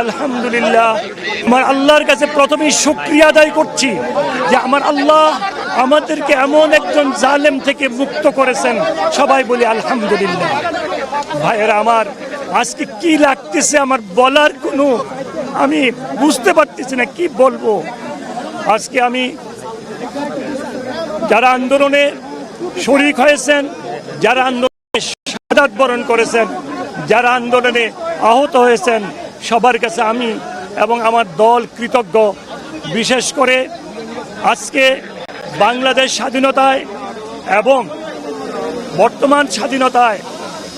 আলহামদুলিল্লাহ আমার আল্লাহর কাছে প্রথমেই শুক্রিয়া আদায় করছি যে আমার আল্লাহ আমাদেরকে এমন একজন জালেম থেকে মুক্ত করেছেন। সবাই বলি আলহামদুলিল্লাহ। ভাইয়েরা আমার, আজকে কি লাগতেছে আমার বলার কোনো আমি বুঝতে পারতেছি না, কি বলব? আজকে আমি যারা আন্দোলনে শরিক হয়েছেন, যারা আন্দোলনে শাহাদাত বরণ করেছেন, যারা আন্দোলনে আহত হয়েছেন সবার কাছে আমি এবং আমার দল কৃতজ্ঞ। বিশেষ করে আজকে বাংলাদেশ স্বাধীনতায় এবং বর্তমান স্বাধীনতায়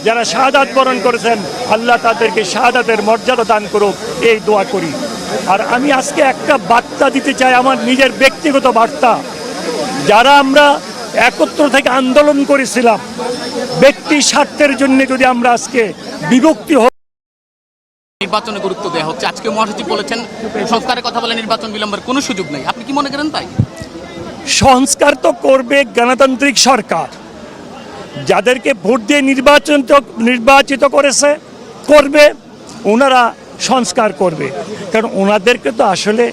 যারা শাহাদাত বরণ করেছেন, আল্লাহ তাদেরকে শাহাদাতের মর্যাদা দান করুক, এই দোয়া করি। আর আমি আজকে একটা বার্তা দিতে চাই আমার নিজের ব্যক্তিগত বার্তা। যারা আমরা একত্র থেকে আন্দোলন করেছিলাম, ব্যক্তি স্বার্থের জন্য যদি আমরা আজকে বিভক্তি নির্বাচনে গুরুত্ব দেওয়া হচ্ছে। আজকে মহাসচিব বলেছেন, সংস্কারের কথা বলে নির্বাচন বিলম্বের কোনো সুযোগ নেই। আপনি কি মনে করেন তাই? সংস্কার তো করবে গণতান্ত্রিক সরকার। যাদেরকে ভোট দিয়ে নির্বাচন নির্বাচিত করেছে, করবে, ওনারা সংস্কার করবে। কারণ ওনাদেরকে তো আসলে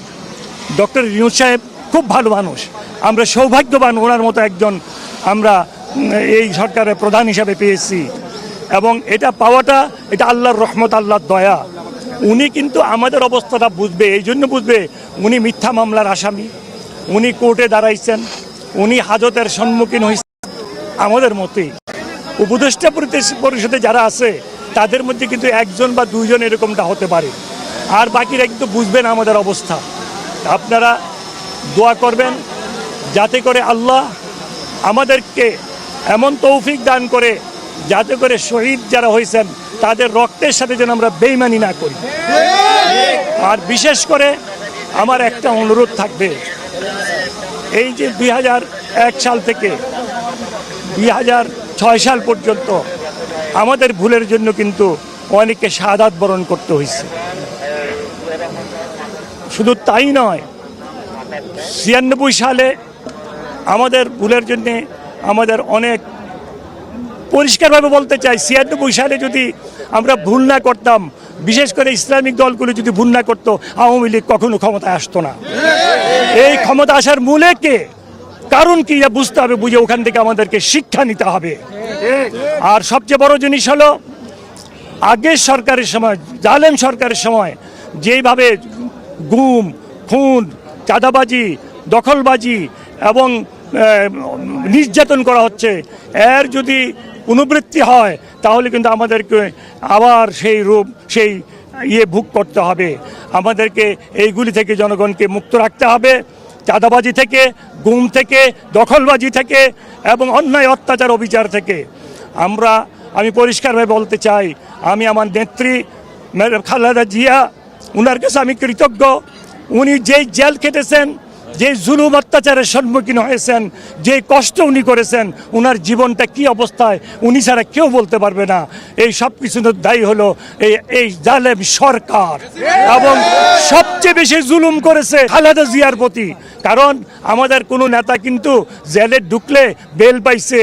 ডক্টর রিনু সাহেব খুব ভালো মানুষ। আমরা সৌভাগ্যবান ওনার মতো একজন আমরা এই সরকারের প্রধান হিসাবে পেয়েছি। এবং এটা পাওয়াটা, এটা আল্লাহর রহমত, আল্লাহর দয়া। উনি কিন্তু আমাদের অবস্থাটা বুঝবে, এই জন্য বুঝবে উনি মিথ্যা মামলার আসামি, উনি কোর্টে দাঁড়াইছেন, উনি হাজতের সম্মুখীন হয়েছেন আমাদের মতোই উপদেষ্টা পরিষদে যারা আছে, তাদের মধ্যে কিন্তু একজন বা দুইজন এরকমটা হতে পারে। আর বাকিরা কিন্তু বুঝবেন আমাদের অবস্থা। আপনারা দোয়া করবেন যাতে করে আল্লাহ আমাদেরকে এমন তৌফিক দান করে যাতে করে শহীদ যারা হয়েছেন, তাদের রক্তের সাথে যেন আমরা বেইমানি না করি। আর বিশেষ করে আমার একটা অনুরোধ থাকবে। এই যে দুই সাল থেকে দুই হাজার ছয় সাল পর্যন্ত আমাদের ভুলের জন্য কিন্তু অনেকে শাহাদাত বরণ করতে হয়েছে। শুধু তাই নয়, ছিয়ানব্বই সালে আমাদের ভুলের জন্যে আমাদের অনেক পরিষ্কারভাবে বলতে চাই ছিয়ানব্বই সালে যদি আমরা ভুল না করতাম, বিশেষ করে ইসলামিক দলগুলো যদি ভুল না করতো, আওয়ামী লীগ কখনো ক্ষমতায় আসতো না। এই ক্ষমতা আসার মূলে কে? কারণ কি? বুঝতে হবে, বুঝে ওখান থেকে আমাদেরকে শিক্ষা নিতে হবে। আর সবচেয়ে বড় জিনিস হলো, আগের সরকারের সময়, জালেম সরকারের সময়, যেইভাবে গুম, খুন, চাঁদাবাজি, দখলবাজি এবং নির্যাতন করা হচ্ছে, এর যদি পুনবৃত্তি হয়, তাহলে কিন্তু আমাদেরকে আবার সেই রূপ, সেই ইয়ে ভোগ করতে হবে। আমাদেরকে এইগুলি থেকে জনগণকে মুক্ত রাখতে হবে, চাঁদাবাজি থেকে, গুম থেকে, দখলবাজি থেকে এবং অন্যায়, অত্যাচার, অবিচার থেকে। আমরা, আমি পরিষ্কারভাবে বলতে চাই, আমি আমার নেত্রী খালেদা জিয়া, উনার কাছে আমি কৃতজ্ঞ। উনি যেই জেল খেটেছেন যে জুলুম অত্যাচারের সম্মুখীন হয়েছেন, যে কষ্ট উনি করেছেন, উনার জীবনটা কি অবস্থায়, উনি ছাড়া কেউ বলতে পারবে না। এই সব কিছু দায়ী হলো এই এই জালেম সরকার। এবং সবচেয়ে বেশি জুলুম করেছে খালেদা জিয়ার প্রতি। কারণ আমাদের কোনো নেতা কিন্তু জেলে ঢুকলে বেল পাইছে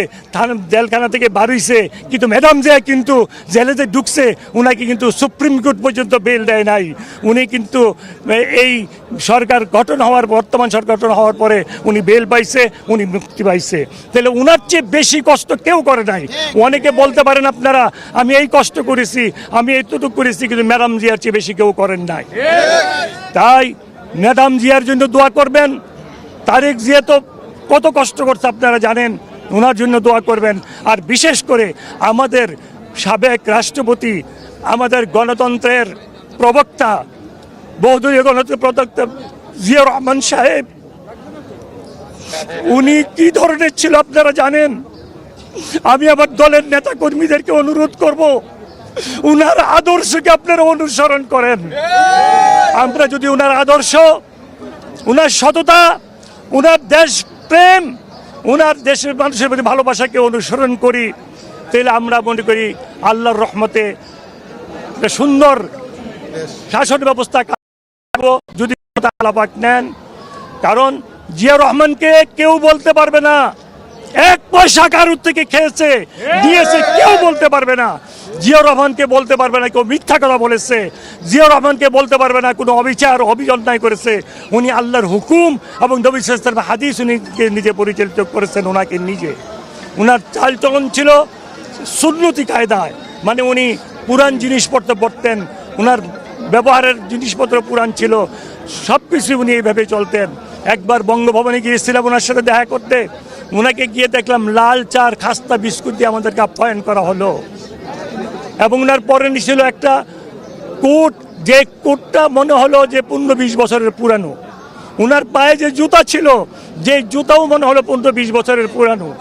জেলখানা থেকে বাড়িছে কিন্তু ম্যাডাম জিয়া কিন্তু জেলে যে ঢুকছে, উনাকে কিন্তু সুপ্রিম কোর্ট পর্যন্ত বেল দেয় নাই। উনি কিন্তু এই সরকার গঠন হওয়ার বর্তমান সরকার গঠন হওয়ার পরে উনি বেল পাইছে, উনি মুক্তি পাইছে। তাহলে উনার চেয়ে বেশি কষ্ট কেউ করে নাই। অনেকে বলতে পারেন আপনারা, আমি এই কষ্ট করেছি, আমি এতটুকু করেছি, কিন্তু ম্যাডাম জিয়ার চেয়ে বেশি কেউ করেন নাই। তাই ম্যাডাম জিয়ার জন্য দোয়া করবেন। তারেক জিয়া তো কত কষ্ট করছে আপনারা জানেন ওনার জন্য দোয়া করবেন। আর বিশেষ করে আমাদের সাবেক রাষ্ট্রপতি, আমাদের গণতন্ত্রের প্রবক্তা, বহুদলীয় গণতন্ত্রের প্রবক্তা জিয়া রহমান সাহেব উনি কি ধরনের ছিল আপনারা জানেন? আমি আমার দলের নেতা কর্মীদেরকে অনুরোধ করব, উনার আদর্শকে আপনারা অনুসরণ করেন। আমরা যদি উনার আদর্শ, উনার সততা, উনার দেশ প্রেম, উনার দেশের মানুষের প্রতি ভালোবাসাকে অনুসরণ করি, তাহলে আমরা মনে করি আল্লাহর রহমতে একটা সুন্দর শাসন ব্যবস্থা যদি আলাপাক নেন, কারণ জিয়া রহমানকে কেউ বলতে পারবে না। এক পয়সা কারুর থেকে খেয়েছে, দিয়েছে, কেউ বলতে পারবে না। জিয়া রহমানকে বলতে পারবে না, কেউ মিথ্যা কথা বলেছে। জিয়া রহমানকে বলতে পারবে না, কোনো অবিচার অভিযন্তায় করেছে। উনি আল্লাহর হুকুম এবং নবী সালামের হাদিস উনি নিজে পরিচালিত করেছেন, ওনাকে নিজে। ওনার চালচলন ছিল সুন্নতি কায়দায়। মানে উনি পুরান জিনিসপত্র পড়তেন ওনার ব্যবহারের জিনিসপত্র পুরাণ ছিল সব কিছু উনি এইভাবে চলতেন। একবার বঙ্গভবনে গিয়েছিলাম, ওনার সাথে দেখা করতে। ওনাকে গিয়ে দেখলাম লাল চার খাস্তা বিস্কুট দিয়ে আমাদেরকে আপ্যায়ন করা হলো। এবং ওনার পরে ছিল একটা কোট, যে কোটটা মনে হলো যে পনেরো বিশ বছরের পুরানো। ওনার পায়ে যে জুতা ছিল, যে জুতাও মনে হলো পনেরো বিশ বছরের পুরানো।